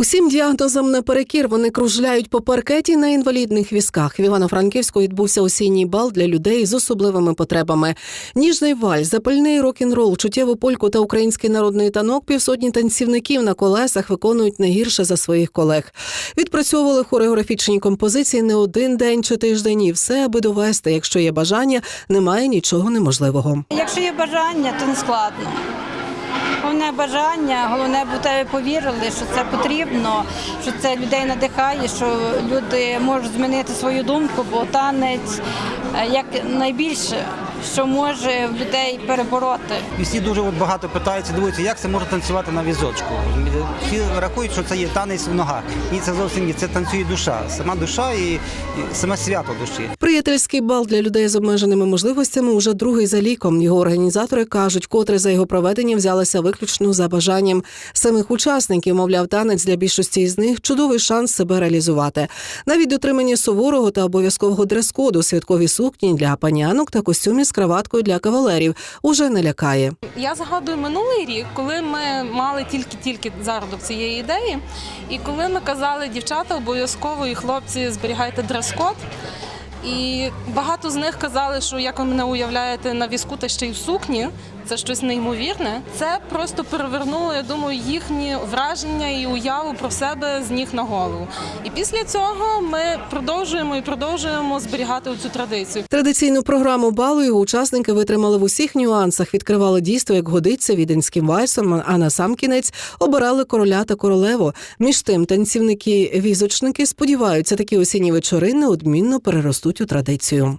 Усім діагнозам наперекір вони кружляють по паркеті на інвалідних візках. В Івано-Франківську відбувся осінній бал для людей з особливими потребами. Ніжний вальс, запальний рок-н-рол, чуттєву польку та український народний танок півсотні танцівників на колесах виконують не гірше за своїх колег. Відпрацьовували хореографічні композиції не один день чи тиждень, і все, аби довести, якщо є бажання, немає нічого неможливого. Якщо є бажання, то не складно. Головне бажання, головне, бо тебе повірили, що це потрібно, що це людей надихає, що люди можуть змінити свою думку, бо танець е, як найбільше, що може людей перебороти. І всі дуже от багато питаються, дивуються, як це може танцювати на візочку. Всі рахують, що це є танець в ногах. Ні, це зовсім ні. Це танцює душа, сама душа і, і саме свято душі. Приятельський бал для людей з обмеженими можливостями уже другий за ліком. Його організатори кажуть, котре за його проведення взялися виключно за бажанням самих учасників. Мовляв, танець для більшості з них чудовий шанс себе реалізувати. Навіть дотримання суворого та обов'язкового дрес-коду, святкові сукні для панянок та костюмі з краваткою для кавалерів уже не лякає. Я згадую минулий рік, коли ми мали тільки-тільки зародок цієї ідеї, і коли ми казали, дівчата обов'язково і хлопці зберігайте дрес-код. І багато з них казали, що як ви мене уявляєте на візку та ще й в сукні, це щось неймовірне. Це просто перевернуло, я думаю, їхні враження і уяву про себе з ніг на голову. І після цього ми продовжуємо і продовжуємо зберігати цю традицію. Традиційну програму балу його учасники витримали в усіх нюансах, відкривали дійство, як годиться віденським вальсом, а на сам кінець обирали короля та королеву. Між тим, танцівники-візочники сподіваються, такі осінні вечори неодмінно переростуть у традицію.